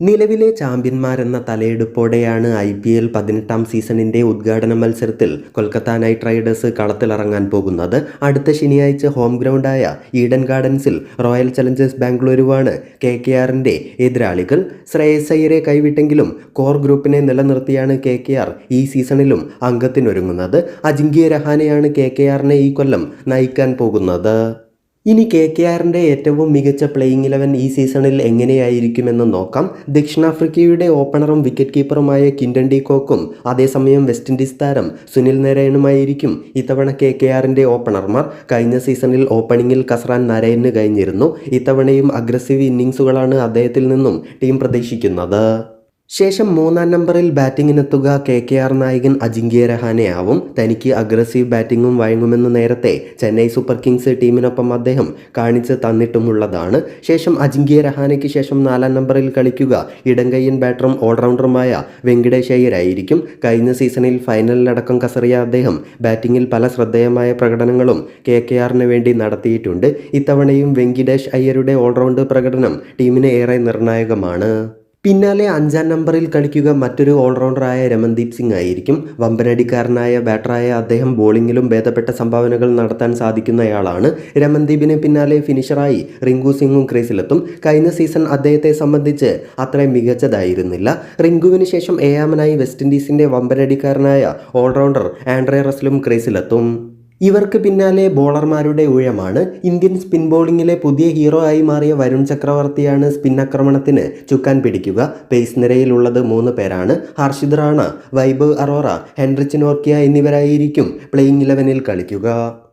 നിലവിലെ ചാമ്പ്യന്മാരെന്ന തലയെടുപ്പോടെയാണ് ഐ പി എൽ പതിനെട്ടാം സീസണിന്റെ ഉദ്ഘാടന മത്സരത്തിൽ കൊൽക്കത്ത നൈറ്റ് റൈഡേഴ്സ് കളത്തിലിറങ്ങാൻ പോകുന്നത്. അടുത്ത ശനിയാഴ്ച ഹോം ഗ്രൗണ്ടായ ഈഡൻ ഗാർഡൻസിൽ റോയൽ ചലഞ്ചേഴ്സ് ബാംഗ്ലൂരുവാണ് കെ കെ ആറിന്റെ എതിരാളികൾ. ശ്രേയസ് അയ്യരെ കൈവിട്ടെങ്കിലും കോർ ഗ്രൂപ്പിനെ നിലനിർത്തിയാണ് കെ കെ ആർ ഈ സീസണിലും അംഗത്തിനൊരുങ്ങുന്നത്. അജിങ്ക്യ രഹാനെയാണ് കെ കെ ആറിനെ ഈ കൊല്ലം നയിക്കാൻ പോകുന്നത്. ഇനി കെ കെ ആറിന്റെ ഏറ്റവും മികച്ച പ്ലേയിങ് ഇലവൻ ഈ സീസണിൽ എങ്ങനെയായിരിക്കുമെന്ന് നോക്കാം. ദക്ഷിണാഫ്രിക്കയുടെ ഓപ്പണറും വിക്കറ്റ് കീപ്പറുമായ കിൻഡൻ ഡി കോക്കും അതേസമയം വെസ്റ്റ് ഇൻഡീസ് താരം സുനിൽ നരയനുമായിരിക്കും ഇത്തവണ കെ കെ ആറിന്റെ ഓപ്പണർമാർ കഴിഞ്ഞ സീസണിൽ ഓപ്പണിംഗിൽ കസ്രാൻ നരയന് കഴിഞ്ഞിരുന്നു. ഇത്തവണയും അഗ്രസീവ് ഇന്നിങ്സുകളാണ് അദ്ദേഹത്തിൽ നിന്നും ടീം പ്രതീക്ഷിക്കുന്നത്. ശേഷം മൂന്നാം നമ്പറിൽ ബാറ്റിങ്ങിനെത്തുക കെ കെ ആർ നായകൻ അജിങ്ക്യ രഹാനെയാവും. തനിക്ക് അഗ്രസീവ് ബാറ്റിങ്ങും വഴങ്ങുമെന്ന് നേരത്തെ ചെന്നൈ സൂപ്പർ കിങ്സ് ടീമിനൊപ്പം അദ്ദേഹം കാണിച്ച് തന്നിട്ടുമുള്ളതാണ്. ശേഷം അജിങ്ക്യ രഹാനയ്ക്ക് ശേഷം നാലാം നമ്പറിൽ കളിക്കുക ഇടങ്കയ്യൻ ബാറ്ററും ഓൾറൗണ്ടറുമായ വെങ്കടേഷ് അയ്യരായിരിക്കും കഴിഞ്ഞ സീസണിൽ ഫൈനലിലടക്കം കസറിയ അദ്ദേഹം ബാറ്റിങ്ങിൽ പല ശ്രദ്ധേയമായ പ്രകടനങ്ങളും കെ കെ ആറിന് വേണ്ടി നടത്തിയിട്ടുണ്ട്. ഇത്തവണയും വെങ്കിടേഷ് അയ്യരുടെ ഓൾറൗണ്ട് പ്രകടനം ടീമിന് ഏറെ നിർണായകമാണ്. പിന്നാലെ അഞ്ചാം നമ്പറിൽ കളിക്കുക മറ്റൊരു ഓൾറൗണ്ടറായ രമൻദീപ് സിംഗ് ആയിരിക്കും. വമ്പനടിക്കാരനായ ബാറ്ററായ അദ്ദേഹം ബോളിങ്ങിലും ഭേദപ്പെട്ട സംഭാവനകൾ നടത്താൻ സാധിക്കുന്നയാളാണ്. രമൺദീപിന് പിന്നാലെ ഫിനിഷറായി റിങ്കു സിംഗും ക്രീസിലെത്തും. കഴിഞ്ഞ സീസൺ അദ്ദേഹത്തെ സംബന്ധിച്ച് അത്ര മികച്ചതായിരുന്നില്ല. റിങ്കുവിന് ശേഷം ഏഴാമനായി വെസ്റ്റ് ഇൻഡീസിന്റെ വമ്പനടിക്കാരനായ ഓൾറൗണ്ടർ ആൻഡ്രേ റസ്ലും ക്രീസിലെത്തും. ഇവർക്ക് പിന്നാലെ ബോളർമാരുടെ ഊഴമാണ്. ഇന്ത്യൻ സ്പിൻ ബോളിങ്ങിലെ പുതിയ ഹീറോ ആയി മാറിയ വരുൺ ചക്രവർത്തിയാണ് സ്പിൻ ആക്രമണത്തിന് ചുക്കാൻ പിടിക്കുക. പേസ് നിരയിലുള്ളത് മൂന്ന് പേരാണ്. ഹർഷിദ് റാണ വൈബ് അറോറ ഹെൻറിച്ച് നോർക്കിയ എന്നിവരായിരിക്കും പ്ലേയിങ് ഇലവനിൽ കളിക്കുക.